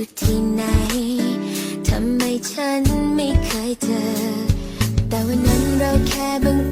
ู่ที่ไหนทำไมฉันไม่เคยเจอ แต่วันนั้นเราแค่บัง